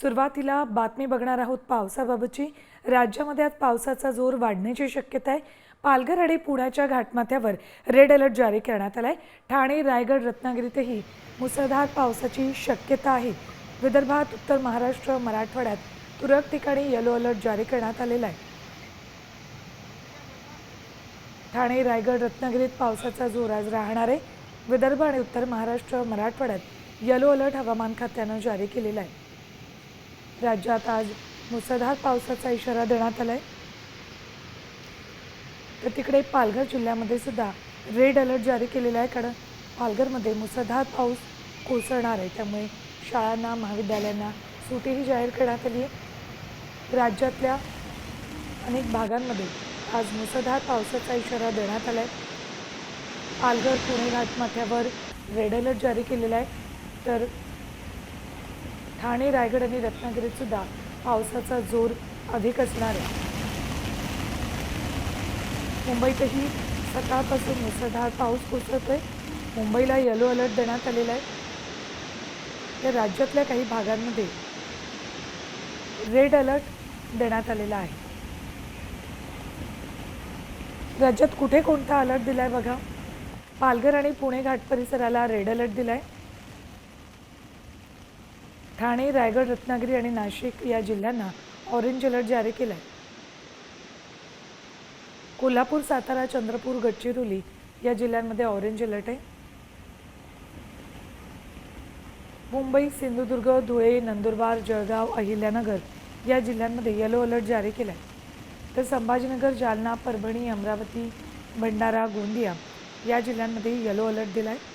सुरुवातीला बातमी बघणार आहोत पावसाबाबतची. राज्यामध्ये आज पावसाचा जोर वाढण्याची शक्यता आहे. पालघर आणि पुण्याच्या घाटमाथ्यावर रेड अलर्ट जारी करण्यात आला आहे ठाणे रायगड रत्नागिरीतही मुसळधार पावसाची शक्यता आहे. विदर्भात उत्तर महाराष्ट्र मराठवाड्यात तुरळक ठिकाणी येलो अलर्ट जारी करण्यात आलेला आहे. ठाणे रायगड रत्नागिरीत पावसाचा जोर आज राहणार आहे. विदर्भ आणि उत्तर महाराष्ट्र मराठवाड्यात येलो अलर्ट हवामान खात्यानं जारी केलेला आहे. राज्यात आज मुसळधार पावसाचा इशारा देण्यात आला आहे तर तिकडे पालघर जिल्ह्यामध्ये सुद्धा रेड अलर्ट जारी केलेला आहे. कारण पालघरमध्ये मुसळधार पाऊस कोसळणार आहे. त्यामुळे शाळांना महाविद्यालयांना सुटीही जाहीर करण्यात आली आहे. राज्यातल्या अनेक भागांमध्ये आज मुसळधार पावसाचा इशारा देण्यात आला आहे पालघर पुणे घाटमाथ्यावर रेड अलर्ट जारी केलेला आहे. तर ठाणे रायगड आणि रत्नागिरीत सुद्धा पावसाचा जोर अधिक असणार आहे. मुंबईतही सकाळपासून मुसळधार पाऊस कोसळतोय. मुंबईला येलो अलर्ट देण्यात आलेला आहे. तर राज्यातल्या काही भागांमध्ये रेड अलर्ट देण्यात आलेला आहे. राज्यात कुठे कोणता अलर्ट दिला आहे बघा. पालघर आणि पुणे घाट परिसराला रेड अलर्ट दिला आहे ठाणे रायगड रत्नागिरी आणि नाशिक या जिल्ह्यांना ऑरेंज अलर्ट जारी केला आहे कोल्हापूर सातारा चंद्रपूर गडचिरोली या जिल्ह्यांमध्ये ऑरेंज अलर्ट आहे. मुंबई सिंधुदुर्ग धुळे नंदुरबार जळगाव अहिल्यानगर या जिल्ह्यांमध्ये येलो अलर्ट जारी केला आहे तर संभाजीनगर जालना परभणी अमरावती भंडारा गोंदिया या जिल्ह्यांमध्ये येलो अलर्ट दिला आहे